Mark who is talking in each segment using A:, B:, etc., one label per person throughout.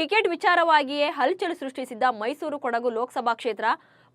A: Ticket ವಿಚಾರವಾಗಿಯೇ ಹಲ್ಚಲ್ ಸೃಷ್ಟಿಸಿದ್ದ ಮೈಸೂರು ಕೊಡಗು ಲೋಕಸಭಾ ಕ್ಷೇತ್ರ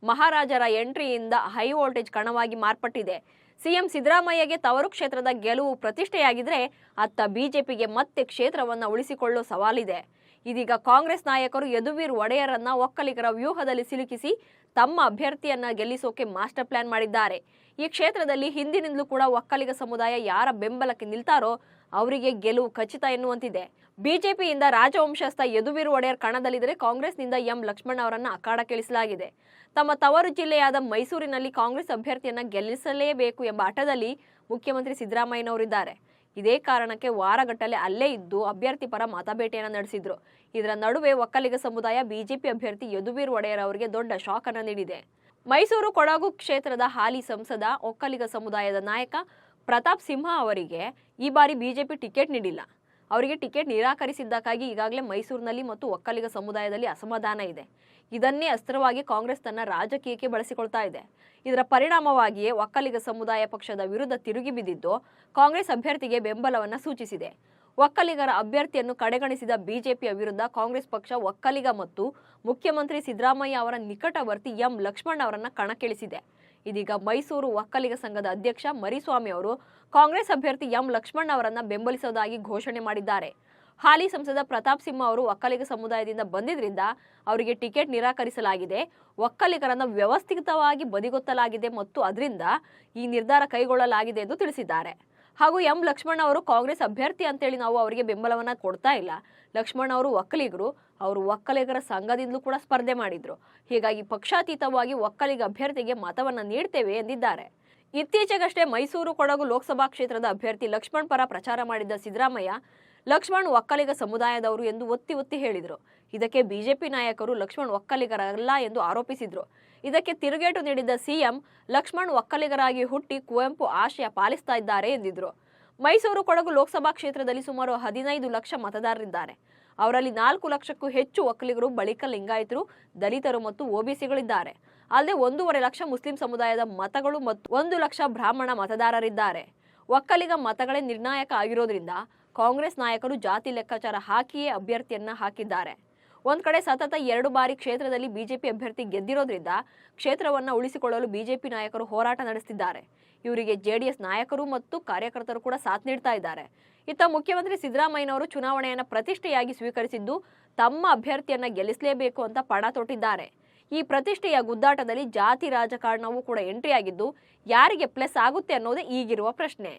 A: ಮಹಾರಾಜರ ಎಂಟ್ರಿಯಿಂದ ಹೈ ವೋಲ್ಟೇಜ್ ಕಣವಾಗಿ ಮಾರ್ಪಟ್ಟಿದೆ. ಸಿಎಂ ಸಿದ್ದರಾಮಯ್ಯಗೆ ತವರು ಕ್ಷೇತ್ರದ ಗೆಲುವು ಪ್ರತಿಷ್ಠೆಯಾಗಿದ್ರೆ ಅತ್ತ ಬಿಜೆಪಿಗೆ ಮತ್ತೆ ಕ್ಷೇತ್ರವನ್ನ ಉಳಿಸಿಕೊಳ್ಳೋ ಸವಾಲಿದೆ. ಇದೀಗ ಕಾಂಗ್ರೆಸ್ ನಾಯಕರು ಯದುವೀರ್ ಒಡೆಯರನ್ನ ಒಕ್ಕಲಿಗರ ವ್ಯೂಹದಲ್ಲಿ ಸಿಲುಕಿಸಿ ತಮ್ಮ ಅಭ್ಯರ್ಥಿಯನ್ನ ಗೆಲ್ಲಿಸೋಕೆ ಮಾಸ್ಟರ್ ಪ್ಲಾನ್ ಮಾಡಿದ್ದಾರೆ. ಈ ಕ್ಷೇತ್ರದಲ್ಲಿ ಹಿಂದಿನಿಂದಲೂ ಕೂಡ ಒಕ್ಕಲಿಗ ಸಮುದಾಯ ಯಾರ ಬೆಂಬಲಕ್ಕೆ ನಿಲ್ತಾರೋ ಅವರಿಗೆ ಗೆಲುವು ಖಚಿತ ಎನ್ನುವಂತಿದೆ. ಬಿಜೆಪಿಯಿಂದ ರಾಜವಂಶಸ್ಥ ಯದುವೀರ್ ಒಡೆಯರ್ ಕಣದಲ್ಲಿದ್ದರೆ ಕಾಂಗ್ರೆಸ್ನಿಂದ ಎಂ ಲಕ್ಷ್ಮಣ್ ಅವರನ್ನು ಅಖಾಡಕ್ಕಿಳಿಸಲಾಗಿದೆ ತಮ್ಮ ತವರು ಜಿಲ್ಲೆಯಾದ ಮೈಸೂರಿನಲ್ಲಿ ಕಾಂಗ್ರೆಸ್ ಅಭ್ಯರ್ಥಿಯನ್ನು ಗೆಲ್ಲಿಸಲೇಬೇಕು ಎಂಬ ಆಟದಲ್ಲಿ ಮುಖ್ಯಮಂತ್ರಿ ಸಿದ್ದರಾಮಯ್ಯನವರಿದ್ದಾರೆ. ಇದೇ ಕಾರಣಕ್ಕೆ ವಾರಗಟ್ಟಲೆ ಅಲ್ಲೇ ಇದ್ದು ಅಭ್ಯರ್ಥಿ ಪರ ಮತಬೇಟೆಯನ್ನು ನಡೆಸಿದ್ರು. ಇದರ ನಡುವೆ ಒಕ್ಕಲಿಗ ಸಮುದಾಯ ಬಿಜೆಪಿ ಅಭ್ಯರ್ಥಿ ಯದುವೀರ್ ಒಡೆಯರ್ ಅವರಿಗೆ ದೊಡ್ಡ ಶಾಕ್ ಅನ್ನು ನೀಡಿದೆ. ಮೈಸೂರು ಕೊಡಗು ಕ್ಷೇತ್ರದ ಹಾಲಿ ಸಂಸದ, ಒಕ್ಕಲಿಗ ಸಮುದಾಯದ ನಾಯಕ ಪ್ರತಾಪ್ ಸಿಂಹ ಅವರಿಗೆ ಈ ಬಾರಿ ಬಿಜೆಪಿ ಟಿಕೆಟ್ ನೀಡಿಲ್ಲ. ಅವರಿಗೆ ಟಿಕೆಟ್ ನಿರಾಕರಿಸಿದ್ದಕ್ಕಾಗಿ ಈಗಾಗಲೇ ಮೈಸೂರಿನಲ್ಲಿ ಮತ್ತು ಒಕ್ಕಲಿಗ ಸಮುದಾಯದಲ್ಲಿ ಅಸಮಾಧಾನ ಇದೆ. ಇದನ್ನೇ ಅಸ್ತ್ರವಾಗಿ ಕಾಂಗ್ರೆಸ್ ತನ್ನ ರಾಜಕೀಯಕ್ಕೆ ಬಳಸಿಕೊಳ್ತಾ ಇದೆ. ಇದರ ಪರಿಣಾಮವಾಗಿಯೇ ಒಕ್ಕಲಿಗ ಸಮುದಾಯ ಪಕ್ಷದ ವಿರುದ್ಧ ತಿರುಗಿ ಬಿದ್ದಿದ್ದು, ಕಾಂಗ್ರೆಸ್ ಅಭ್ಯರ್ಥಿಗೆ ಬೆಂಬಲವನ್ನು ಸೂಚಿಸಿದೆ. ಒಕ್ಕಲಿಗರ ಅಭ್ಯರ್ಥಿಯನ್ನು ಕಡೆಗಣಿಸಿದ ಬಿಜೆಪಿಯ ವಿರುದ್ಧ ಕಾಂಗ್ರೆಸ್ ಪಕ್ಷ ಒಕ್ಕಲಿಗ ಮತ್ತು ಮುಖ್ಯಮಂತ್ರಿ ಸಿದ್ದರಾಮಯ್ಯ ಅವರ ನಿಕಟವರ್ತಿ ಎಂ ಲಕ್ಷ್ಮಣ್ ಅವರನ್ನು ಕಣಕ್ಕಿಳಿಸಿದೆ. ಇದೀಗ ಮೈಸೂರು ಒಕ್ಕಲಿಗ ಸಂಘದ ಅಧ್ಯಕ್ಷ ಮರಿಸ್ವಾಮಿ ಅವರು ಕಾಂಗ್ರೆಸ್ ಅಭ್ಯರ್ಥಿ ಎಂ ಲಕ್ಷ್ಮಣ್ ಅವರನ್ನ ಬೆಂಬಲಿಸುವುದಾಗಿ ಘೋಷಣೆ ಮಾಡಿದ್ದಾರೆ. ಹಾಲಿ ಸಂಸದ ಪ್ರತಾಪ್ ಸಿಂಹ ಅವರು ಒಕ್ಕಲಿಗ ಸಮುದಾಯದಿಂದ ಬಂದಿದ್ರಿಂದ ಅವರಿಗೆ ಟಿಕೆಟ್ ನಿರಾಕರಿಸಲಾಗಿದೆ. ಒಕ್ಕಲಿಗರನ್ನು ವ್ಯವಸ್ಥಿತವಾಗಿ ಬದಿಗೊತ್ತಲಾಗಿದೆ ಮತ್ತು ಅದರಿಂದ ಈ ನಿರ್ಧಾರ ಕೈಗೊಳ್ಳಲಾಗಿದೆ ಎಂದು ತಿಳಿಸಿದ್ದಾರೆ. ಹಾಗೂ ಎಂ ಲಕ್ಷ್ಮಣ್ ಅವರು ಕಾಂಗ್ರೆಸ್ ಅಭ್ಯರ್ಥಿ ಅಂತೇಳಿ ನಾವು ಅವರಿಗೆ ಬೆಂಬಲವನ್ನ ಕೊಡ್ತಾ ಇಲ್ಲ. ಲಕ್ಷ್ಮಣ್ ಅವರು ಒಕ್ಕಲಿಗರು. ಅವರು ಒಕ್ಕಲಿಗರ ಸಂಘದಿಂದಲೂ ಕೂಡ ಸ್ಪರ್ಧೆ ಮಾಡಿದ್ರು. ಹೀಗಾಗಿ ಪಕ್ಷಾತೀತವಾಗಿ ಒಕ್ಕಲಿಗ ಅಭ್ಯರ್ಥಿಗೆ ಮತವನ್ನ ನೀಡ್ತೇವೆ ಎಂದಿದ್ದಾರೆ. ಇತ್ತೀಚೆಗಷ್ಟೇ ಮೈಸೂರು ಕೊಡಗು ಲೋಕಸಭಾ ಕ್ಷೇತ್ರದ ಅಭ್ಯರ್ಥಿ ಲಕ್ಷ್ಮಣ್ ಪರ ಪ್ರಚಾರ ಮಾಡಿದ್ದ ಸಿದ್ದರಾಮಯ್ಯ ಲಕ್ಷ್ಮಣ್ ಒಕ್ಕಲಿಗ ಸಮುದಾಯದವರು ಎಂದು ಒತ್ತಿ ಒತ್ತಿ ಹೇಳಿದರು. ಇದಕ್ಕೆ ಬಿಜೆಪಿ ನಾಯಕರು ಲಕ್ಷ್ಮಣ್ ಒಕ್ಕಲಿಗರಲ್ಲ ಎಂದು ಆರೋಪಿಸಿದರು. ಇದಕ್ಕೆ ತಿರುಗೇಟು ನೀಡಿದ್ದ ಸಿಎಂ ಲಕ್ಷ್ಮಣ್ ಒಕ್ಕಲಿಗರಾಗಿ ಹುಟ್ಟಿ ಕುವೆಂಪು ಆಶಯ ಪಾಲಿಸ್ತಾ ಇದ್ದಾರೆ ಎಂದಿದ್ರು. ಮೈಸೂರು ಕೊಡಗು ಲೋಕಸಭಾ ಕ್ಷೇತ್ರದಲ್ಲಿ ಸುಮಾರು ಹದಿನೈದು ಲಕ್ಷ ಮತದಾರರಿದ್ದಾರೆ. ಅವರಲ್ಲಿ ನಾಲ್ಕು ಲಕ್ಷಕ್ಕೂ ಹೆಚ್ಚು ಒಕ್ಕಲಿಗರು ಬಳಿಕ ಲಿಂಗಾಯತರು, ದಲಿತರು ಮತ್ತು ಒಬಿಸಿಗಳಿದ್ದಾರೆ ಅಲ್ಲದೆ ಒಂದೂವರೆ ಲಕ್ಷ ಮುಸ್ಲಿಂ ಸಮುದಾಯದ ಮತಗಳು ಮತ್ತು ಒಂದು ಲಕ್ಷ ಬ್ರಾಹ್ಮಣ ಮತದಾರರಿದ್ದಾರೆ. ಒಕ್ಕಲಿಗ ಮತಗಳೇ ನಿರ್ಣಾಯಕ ಆಗಿರೋದ್ರಿಂದ ಕಾಂಗ್ರೆಸ್ ನಾಯಕರು ಜಾತಿ ಲೆಕ್ಕಾಚಾರ ಹಾಕಿಯೇ ಅಭ್ಯರ್ಥಿಯನ್ನ ಹಾಕಿದ್ದಾರೆ. ಒಂದ್ ಕಡೆ ಸತತ ಎರಡು ಬಾರಿ ಕ್ಷೇತ್ರದಲ್ಲಿ ಬಿಜೆಪಿ ಅಭ್ಯರ್ಥಿ ಗೆದ್ದಿರೋದ್ರಿಂದ ಕ್ಷೇತ್ರವನ್ನ ಉಳಿಸಿಕೊಳ್ಳಲು ಬಿಜೆಪಿ ನಾಯಕರು ಹೋರಾಟ ನಡೆಸುತ್ತಿದ್ದಾರೆ ಇವರಿಗೆ ಜೆಡಿಎಸ್ ನಾಯಕರು ಮತ್ತು ಕಾರ್ಯಕರ್ತರು ಕೂಡ ಸಾಥ್ ನೀಡ್ತಾ ಇದ್ದಾರೆ. ಇತ್ತ ಮುಖ್ಯಮಂತ್ರಿ ಸಿದ್ದರಾಮಯ್ಯನವರು ಚುನಾವಣೆಯನ್ನ ಪ್ರತಿಷ್ಠೆಯಾಗಿ ಸ್ವೀಕರಿಸಿದ್ದು ತಮ್ಮ ಅಭ್ಯರ್ಥಿಯನ್ನ ಗೆಲ್ಲಿಸಲೇಬೇಕು ಅಂತ ಪಣ ತೊಟ್ಟಿದ್ದಾರೆ. ಈ ಪ್ರತಿಷ್ಠೆಯ ಗುದ್ದಾಟದಲ್ಲಿ ಜಾತಿ ರಾಜಕಾರಣವೂ ಕೂಡ ಎಂಟ್ರಿ ಆಗಿದ್ದು ಯಾರಿಗೆ ಪ್ಲಸ್ ಆಗುತ್ತೆ ಅನ್ನೋದೇ ಈಗಿರುವ ಪ್ರಶ್ನೆ.